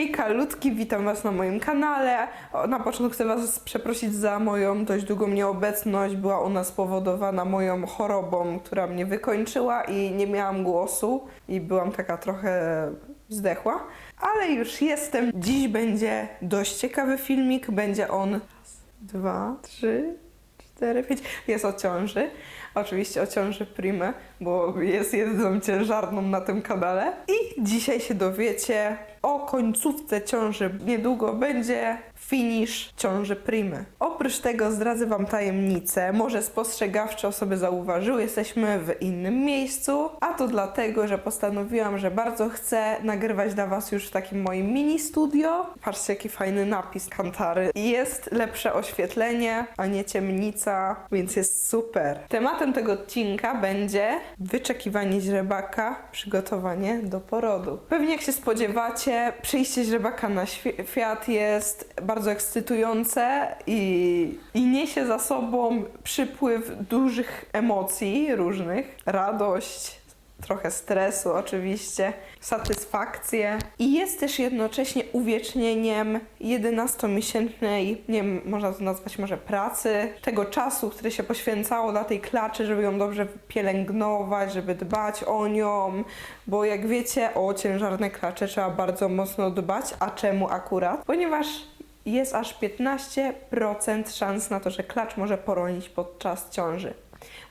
Hejka, Ludki, witam Was na moim kanale. Na początku chcę Was przeprosić za moją dość długą nieobecność. Była ona spowodowana moją chorobą, która mnie wykończyła i nie miałam głosu i byłam taka trochę zdechła. Ale już jestem. Dziś będzie dość ciekawy filmik. Będzie on raz, dwa, trzy, cztery, pięć. Jest o ciąży. Oczywiście o ciąży Primy, bo jest jedną ciężarną na tym kanale. I dzisiaj się dowiecie o końcówce ciąży. Niedługo będzie finish ciąży Primy. Oprócz tego zdradzę Wam tajemnicę. Może spostrzegawcze osoby zauważyły, jesteśmy w innym miejscu, a to dlatego, że postanowiłam, że bardzo chcę nagrywać dla Was już w takim moim mini studio. Patrzcie, jaki fajny napis Kantary. Jest lepsze oświetlenie, a nie ciemnica, więc jest super. Tematem tego odcinka będzie wyczekiwanie źrebaka, przygotowanie do porodu. Pewnie jak się spodziewacie, przyjście źrebaka na świ- świat jest bardzo ekscytujące i, i niesie za sobą przypływ dużych emocji różnych. Radość, trochę stresu oczywiście, satysfakcję i jest też jednocześnie uwiecznieniem 11-miesięcznej, nie wiem, można to nazwać może pracy, tego czasu, który się poświęcało dla tej klaczy, żeby ją dobrze pielęgnować, żeby dbać o nią, bo jak wiecie, o ciężarne klacze trzeba bardzo mocno dbać, a czemu akurat? Ponieważ jest aż 15% szans na to, że klacz może poronić podczas ciąży.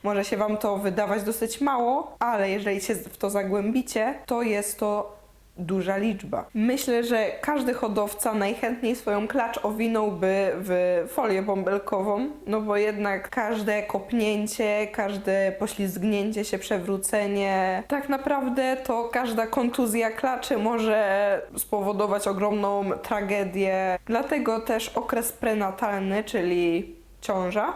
Może się Wam to wydawać dosyć mało, ale jeżeli się w to zagłębicie, to jest to duża liczba. Myślę, że każdy hodowca najchętniej swoją klacz owinąłby w folię bąbelkową, no bo jednak każde kopnięcie, każde poślizgnięcie się, przewrócenie, tak naprawdę to każda kontuzja klaczy może spowodować ogromną tragedię. Dlatego też okres prenatalny, czyli ciąża,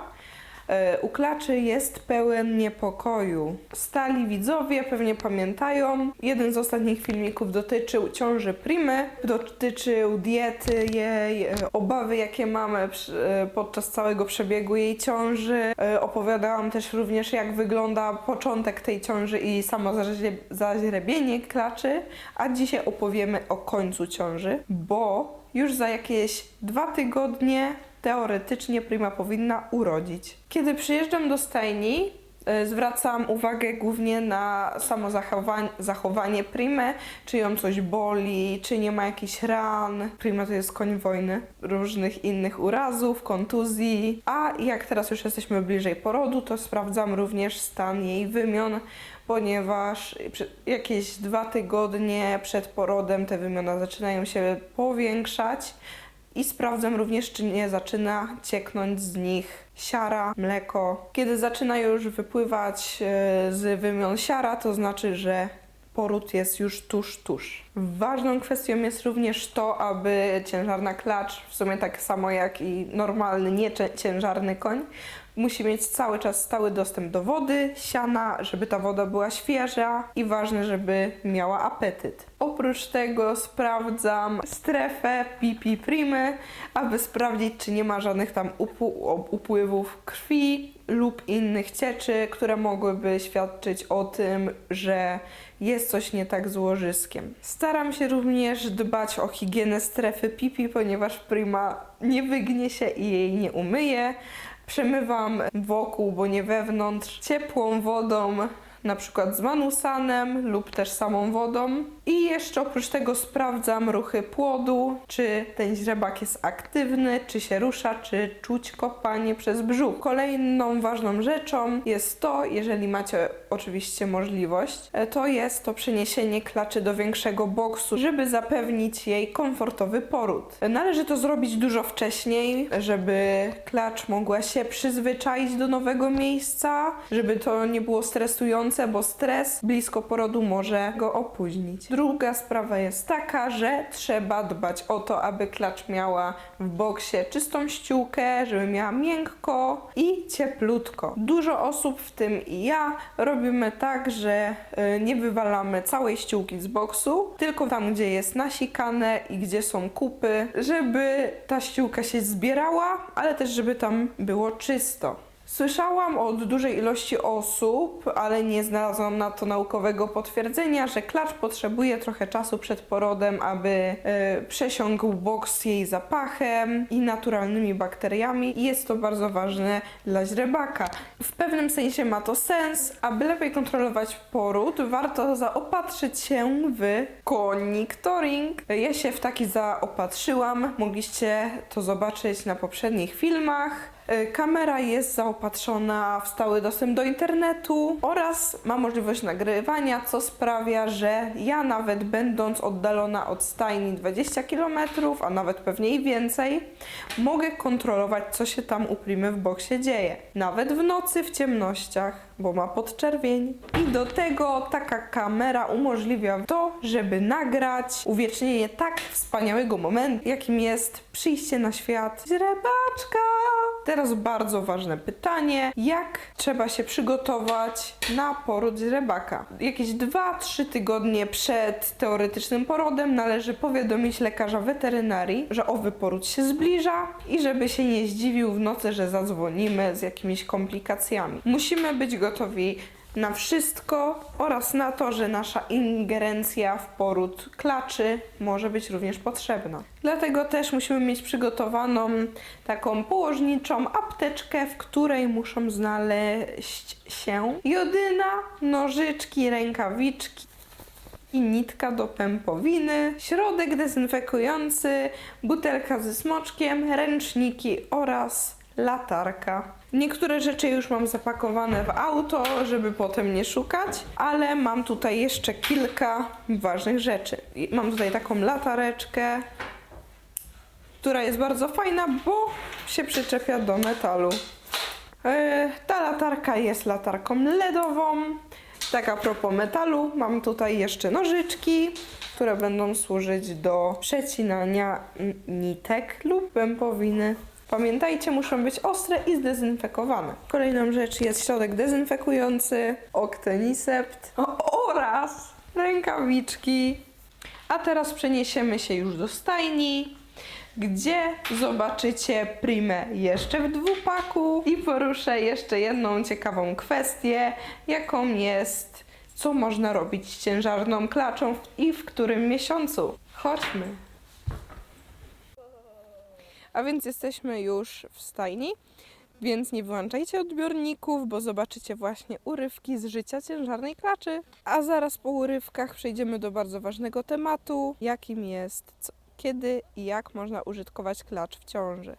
U klaczy jest pełen niepokoju. Stali widzowie pewnie pamiętają. Jeden z ostatnich filmików dotyczył ciąży Primy, dotyczył diety jej, e, obawy jakie mamy e, podczas całego przebiegu jej ciąży. E, Opowiadałam też również jak wygląda początek tej ciąży i samo zaźre- zaźrebienie klaczy, a dzisiaj opowiemy o końcu ciąży, bo już za jakieś dwa tygodnie teoretycznie Prima powinna urodzić. Kiedy przyjeżdżam do stajni, y, zwracam uwagę głównie na samo zachowanie, Primy, czy ją coś boli, czy nie ma jakichś ran. Prima to jest koń wojny, różnych innych urazów, kontuzji. A jak teraz już jesteśmy bliżej porodu, to sprawdzam również stan jej wymion, ponieważ jakieś dwa tygodnie przed porodem te wymiona zaczynają się powiększać. I sprawdzam również, czy nie zaczyna cieknąć z nich siara, mleko. Kiedy zaczyna już wypływać e, z wymion siara, to znaczy, że poród jest już tuż, tuż. Ważną kwestią jest również to, aby ciężarna klacz, w sumie tak samo jak i normalny, nie cie- ciężarny koń, musi mieć cały czas stały dostęp do wody, siana, żeby ta woda była świeża i ważne, żeby miała apetyt. Oprócz tego sprawdzam strefę pipi primy, aby sprawdzić, czy nie ma żadnych tam upływów krwi lub innych cieczy, które mogłyby świadczyć o tym, że jest coś nie tak z łożyskiem. Staram się również dbać o higienę strefy pipi, ponieważ prima nie wygnie się i jej nie umyje. Przemywam wokół, bo nie wewnątrz, ciepłą wodą, na przykład z manusanem lub też samą wodą. I jeszcze oprócz tego sprawdzam ruchy płodu, czy ten źrebak jest aktywny, czy się rusza, czy czuć kopanie przez brzuch. Kolejną ważną rzeczą jest to, jeżeli macie oczywiście możliwość, e, to jest to przeniesienie klaczy do większego boksu, żeby zapewnić jej komfortowy poród. Należy to zrobić dużo wcześniej, żeby klacz mogła się przyzwyczaić do nowego miejsca, żeby to nie było stresujące, bo stres blisko porodu może go opóźnić. Druga sprawa jest taka, że trzeba dbać o to, aby klacz miała w boksie czystą ściółkę, żeby miała miękko i cieplutko. Dużo osób, w tym i ja, robimy tak, że y, nie wywalamy całej ściółki z boksu, tylko tam, gdzie jest nasikane i gdzie są kupy, żeby ta ściółka się zbierała, ale też żeby tam było czysto. Słyszałam od dużej ilości osób, ale nie znalazłam na to naukowego potwierdzenia, że klacz potrzebuje trochę czasu przed porodem, aby e, przesiąkł boks jej zapachem i naturalnymi bakteriami. Jest to bardzo ważne dla źrebaka. W pewnym sensie ma to sens. Aby lepiej kontrolować poród, warto zaopatrzyć się w koniktoring. Ja się w taki zaopatrzyłam. Mogliście to zobaczyć na poprzednich filmach. Y, Kamera jest zaopatrzona w stały dostęp do internetu oraz ma możliwość nagrywania, co sprawia, że ja nawet będąc oddalona od stajni 20 km, a nawet pewnie i więcej, mogę kontrolować, co się tam u Primy w boksie dzieje. Nawet w nocy w ciemnościach, bo ma podczerwień. I do tego taka kamera umożliwia to, żeby nagrać uwiecznienie tak wspaniałego momentu, jakim jest przyjście na świat źrebaczka. Teraz bardzo ważne pytanie, jak trzeba się przygotować na poród źrebaka? Jakieś 2-3 tygodnie przed teoretycznym porodem należy powiadomić lekarza weterynarii, że owy poród się zbliża i żeby się nie zdziwił w nocy, że zadzwonimy z jakimiś komplikacjami. Musimy być gotowi na wszystko oraz na to, że nasza ingerencja w poród klaczy może być również potrzebna. Dlatego też musimy mieć przygotowaną taką położniczą apteczkę, w której muszą znaleźć się jodyna, nożyczki, rękawiczki i nitka do pępowiny, środek dezynfekujący, butelka ze smoczkiem, ręczniki oraz latarka. Niektóre rzeczy już mam zapakowane w auto, żeby potem nie szukać, ale mam tutaj jeszcze kilka ważnych rzeczy. Mam tutaj taką latareczkę, która jest bardzo fajna, bo się przyczepia do metalu. E, Ta latarka jest latarką LEDową. Tak a propos metalu, mam tutaj jeszcze nożyczki, które będą służyć do przecinania nitek lub pępowiny. Pamiętajcie, muszą być ostre i zdezynfekowane. Kolejną rzecz jest środek dezynfekujący, Octenisept o- oraz rękawiczki. A teraz przeniesiemy się już do stajni, gdzie zobaczycie Primę jeszcze w dwupaku i poruszę jeszcze jedną ciekawą kwestię, jaką jest, co można robić z ciężarną klaczą i w którym miesiącu. Chodźmy. A więc jesteśmy już w stajni, więc nie wyłączajcie odbiorników, bo zobaczycie właśnie urywki z życia ciężarnej klaczy. A zaraz po urywkach przejdziemy do bardzo ważnego tematu, jakim jest co, kiedy i jak można użytkować klacz w ciąży.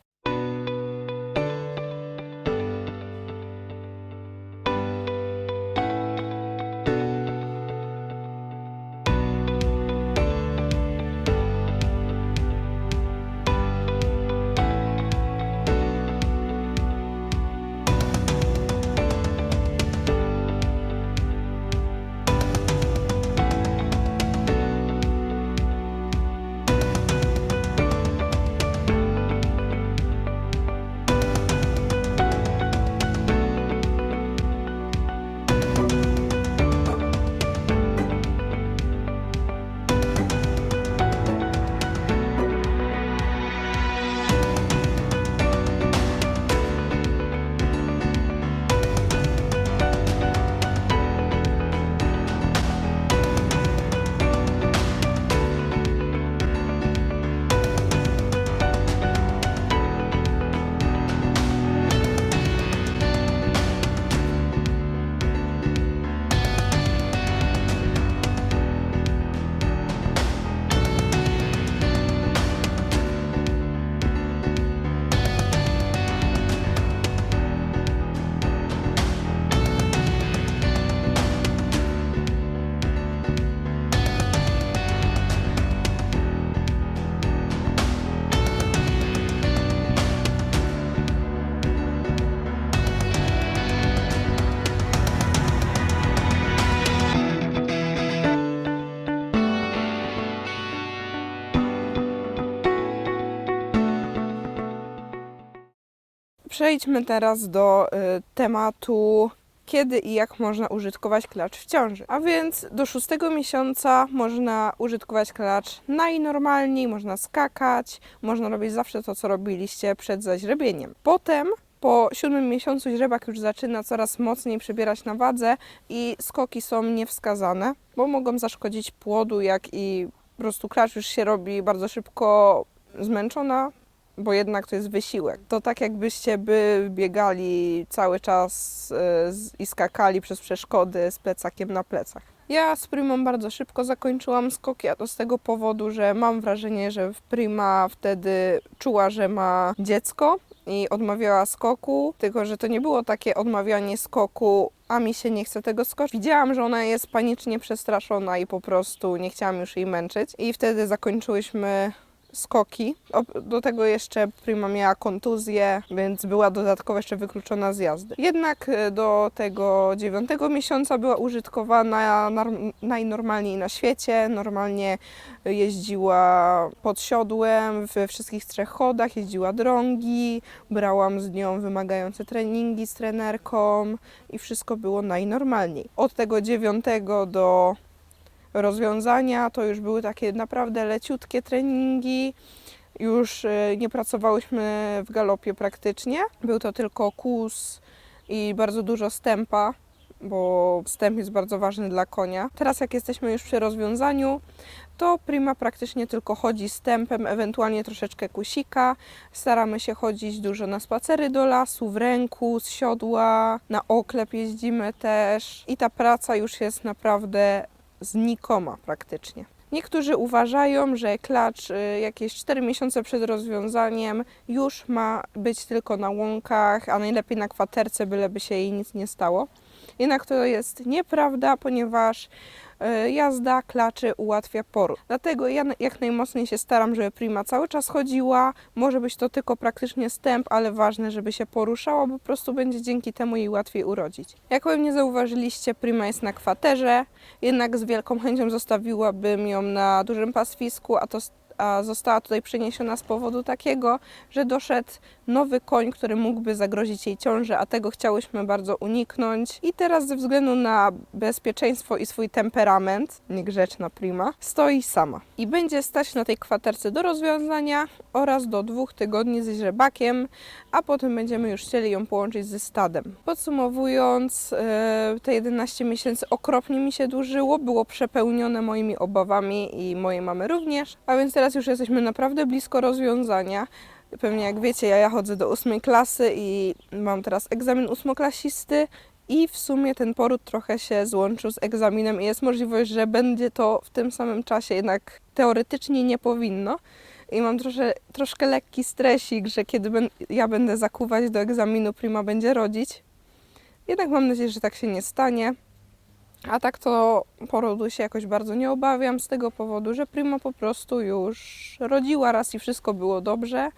Przejdźmy teraz do y, tematu, kiedy i jak można użytkować klacz w ciąży. A więc do szóstego miesiąca można użytkować klacz najnormalniej, można skakać, można robić zawsze to, co robiliście przed zaźrebieniem. Potem Po siódmym miesiącu źrebak już zaczyna coraz mocniej przybierać na wadze i skoki są niewskazane, bo mogą zaszkodzić płodu, jak i po prostu klacz już się robi bardzo szybko zmęczona, bo jednak to jest wysiłek. To tak jakbyście by biegali cały czas e, i skakali przez przeszkody z plecakiem na plecach. Ja z Primą bardzo szybko zakończyłam skoki, a to z tego powodu, że mam wrażenie, że Prima wtedy czuła, że ma dziecko i odmawiała skoku, tylko że to nie było takie odmawianie skoku, a mi się nie chce tego skoczyć. Widziałam, że ona jest panicznie przestraszona i po prostu nie chciałam już jej męczyć i wtedy zakończyłyśmy skoki. Do tego jeszcze Prima miała kontuzję, więc była dodatkowo jeszcze wykluczona z jazdy. Jednak e, do tego dziewiątego miesiąca była użytkowana najnormalniej na świecie. Normalnie jeździła pod siodłem we wszystkich trzech chodach, jeździła drągi, brałam z nią wymagające treningi z trenerką i wszystko było najnormalniej. Od tego dziewiątego do rozwiązania to już były takie naprawdę leciutkie treningi. Już y, nie pracowałyśmy w galopie praktycznie. Był to tylko kłus i bardzo dużo stępa, bo stęp jest bardzo ważny dla konia. Teraz jak jesteśmy już przy rozwiązaniu, to Prima praktycznie tylko chodzi stępem, ewentualnie troszeczkę kusika. Staramy się chodzić dużo na spacery do lasu, w ręku, z siodła, na oklep jeździmy też i ta praca już jest naprawdę znikoma praktycznie. Niektórzy uważają, że klacz y, jakieś 4 miesiące przed rozwiązaniem już ma być tylko na łąkach, a najlepiej na kwaterce, byleby się jej nic nie stało. Jednak to jest nieprawda, ponieważ y, jazda klaczy ułatwia poród. Dlatego ja jak najmocniej się staram, żeby Prima cały czas chodziła. Może być to tylko praktycznie stęp, ale ważne, żeby się poruszała, bo po prostu będzie dzięki temu jej łatwiej urodzić. Jak pewnie zauważyliście, Prima jest na kwaterze, jednak z wielką chęcią zostawiłabym ją na dużym pastwisku, a to a została tutaj przeniesiona z powodu takiego, że doszedł nowy koń, który mógłby zagrozić jej ciąży, a tego chciałyśmy bardzo uniknąć. I teraz ze względu na bezpieczeństwo i swój temperament, niegrzeczna prima, stoi sama. I będzie stać na tej kwaterce do rozwiązania oraz do dwóch tygodni ze źrebakiem, a potem będziemy już chcieli ją połączyć ze stadem. Podsumowując, e, te 11 miesięcy okropnie mi się dłużyło, było przepełnione moimi obawami i mojej mamy również, a więc teraz już jesteśmy naprawdę blisko rozwiązania. Pewnie jak wiecie, ja, ja chodzę do ósmej klasy i mam teraz egzamin ósmoklasisty i w sumie ten poród trochę się złączył z egzaminem i jest możliwość, że będzie to w tym samym czasie, jednak teoretycznie nie powinno. I mam trosze, troszkę lekki stresik, że kiedy ben, ja będę zakuwać do egzaminu, Prima będzie rodzić. Jednak mam nadzieję, że tak się nie stanie. A tak to porodu się jakoś bardzo nie obawiam z tego powodu, że Prima po prostu już rodziła raz i wszystko było dobrze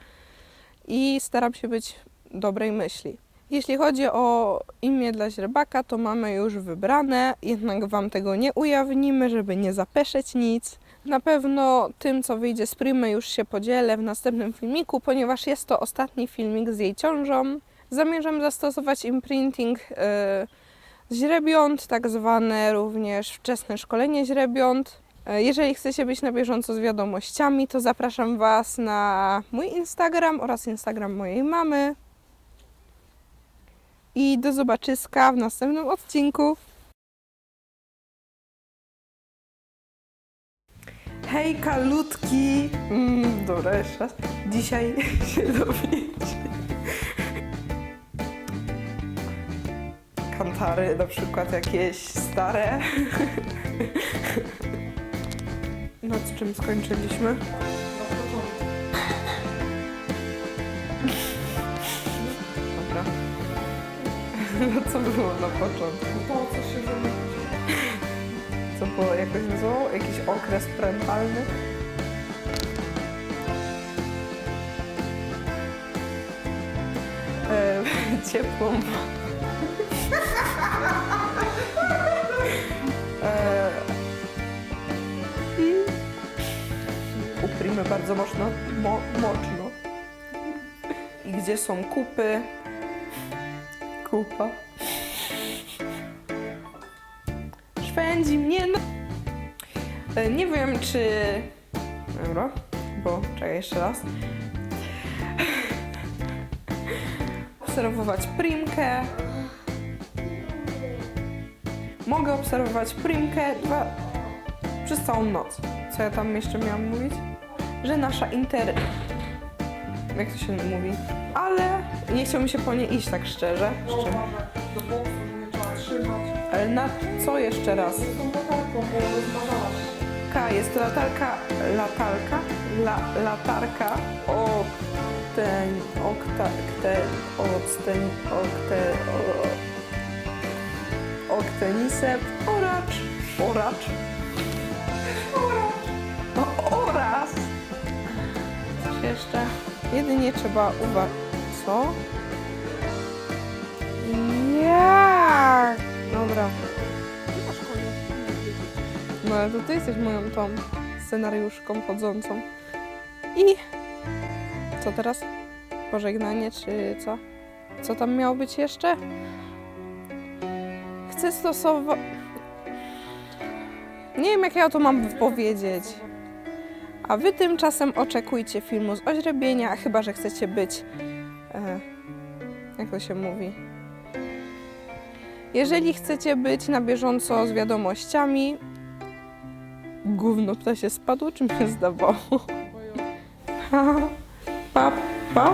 i staram się być dobrej myśli. Jeśli chodzi o imię dla źrebaka, to mamy już wybrane, jednak Wam tego nie ujawnimy, żeby nie zapeszeć nic. Na pewno tym, co wyjdzie z Primy, już się podzielę w następnym filmiku, ponieważ jest to ostatni filmik z jej ciążą. Zamierzam zastosować imprinting yy, źrebiąt, tak zwane również wczesne szkolenie źrebiąt. E, Jeżeli chcecie być na bieżąco z wiadomościami, to zapraszam Was na mój Instagram oraz Instagram mojej mamy. I do zobaczyska w następnym odcinku. Hej, kalutki! Mm, dobra, jeszcze raz. Dzisiaj się dowiecie. Kantary, na przykład jakieś stare. Nad czym skończyliśmy? Dobra. No co było na początku? To, co się zamyka. Co było jakoś zło? Jakiś okres parentalny? E, ciepłą. e, bardzo mocno, mo, mocno. I gdzie są kupy? Kupa. Szwędzi mnie, no. Nie wiem, czy... Dobra, bo czekaj jeszcze raz. Obserwować Primkę. Mogę obserwować Primkę dwa... przez całą noc. Co ja tam jeszcze miałam mówić? Że nasza inter... Jak to się mówi? Ale nie chciał mi się po nie iść tak szczerze. szczerze. Ale na co jeszcze raz? K jest latarka, latarka, la, latarka, okten, okta, kte, octen, okte, o, oktenisep, oracz, oracz, jedynie trzeba uważać, co? Jak? Dobra. No ale to ty jesteś moją tą scenariuszką chodzącą. I co teraz? Pożegnanie czy co? Co tam miało być jeszcze? Chcę stosować... Nie wiem jak ja to mam powiedzieć. A wy tymczasem oczekujcie filmu z oźrebienia, chyba że chcecie być... E, jak to się mówi? Jeżeli chcecie być na bieżąco z wiadomościami, Gówno ptasie spadło, czy się zdawało? Pa, pa, pa.